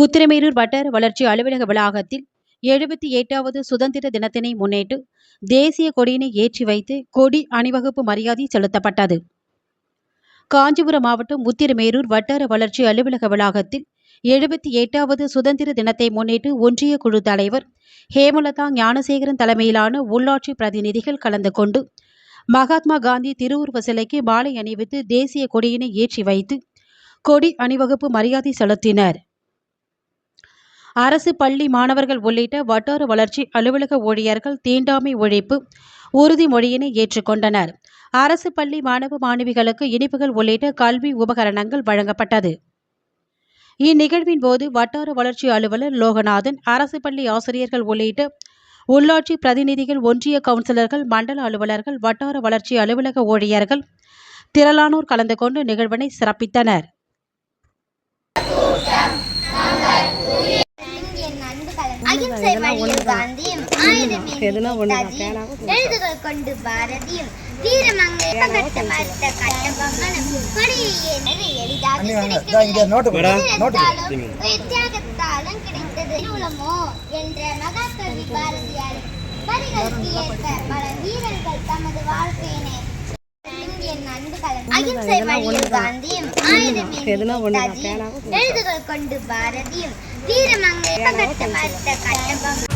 உத்திரமேரூர் வட்டார வளர்ச்சி அலுவலக வளாகத்தில் எழுபத்தி எட்டாவது சுதந்திர தினத்தினை முன்னிட்டு தேசிய கொடியினை ஏற்றி வைத்து கொடி அணிவகுப்பு மரியாதை செலுத்தப்பட்டது. காஞ்சிபுரம் மாவட்டம் உத்திரமேரூர் வட்டார வளர்ச்சி அலுவலக வளாகத்தில் எழுபத்தி எட்டாவது சுதந்திர தினத்தை முன்னிட்டு ஒன்றிய குழு தலைவர் ஹேமலதா ஞானசேகரன் தலைமையிலான உள்ளாட்சி பிரதிநிதிகள் கலந்து கொண்டு மகாத்மா காந்தி திருவுருவ சிலைக்கு மாலை அணிவித்து தேசிய கொடியினை ஏற்றி வைத்து கொடி அணிவகுப்பு மரியாதை செலுத்தினர். அரசு பள்ளி மாணவர்கள் உள்ளிட்ட வட்டார வளர்ச்சி அலுவலக ஊழியர்கள் தீண்டாமை ஒழிப்பு உறுதிமொழியினை ஏற்றுக்கொண்டனர். அரசு பள்ளி மாணவ மாணவிகளுக்கு இனிப்புகள் உள்ளிட்ட கல்வி உபகரணங்கள் வழங்கப்பட்டது. இந்நிகழ்வின் போது வட்டார வளர்ச்சி அலுவலர் லோகநாதன் அரசு பள்ளி ஆசிரியர்கள் உள்ளிட்ட உள்ளாட்சி பிரதிநிதிகள் ஒன்றிய கவுன்சிலர்கள் மண்டல அலுவலர்கள் வட்டார வளர்ச்சி அலுவலக ஊழியர்கள் திரளானோர் கலந்து கொண்டு நிகழ்வினை சிறப்பித்தனர் இந்தியன் அன்பு கலந்து அகிம்சை வழியில் காந்தியும் ஆயுதம் ஏந்தி நேதாஜியும் எழுதுகள் கொண்டு பாரதியும் வீரமங்கை பகட்ட மறுத்த கட்டபொம்மனும் கொடியை ஏற்று எளிதாக இதோ இங்க நோட்டு கொடு, நோட்டு கிடைத்தாலும் உயிர் தியாகத்தாலும் கிடைத்தது. மூலமோ என்ற மகாகவி பாரதியார் வரிகளுக்கு ஏற்ப பல வீரர்கள் தமது வாழ்க்கையினை அகிம்சை வழியில் காந்தியும் ஆயுதம் எழுதுகள் கொண்டு பாரதியும் வீரமங்கை மறுத்த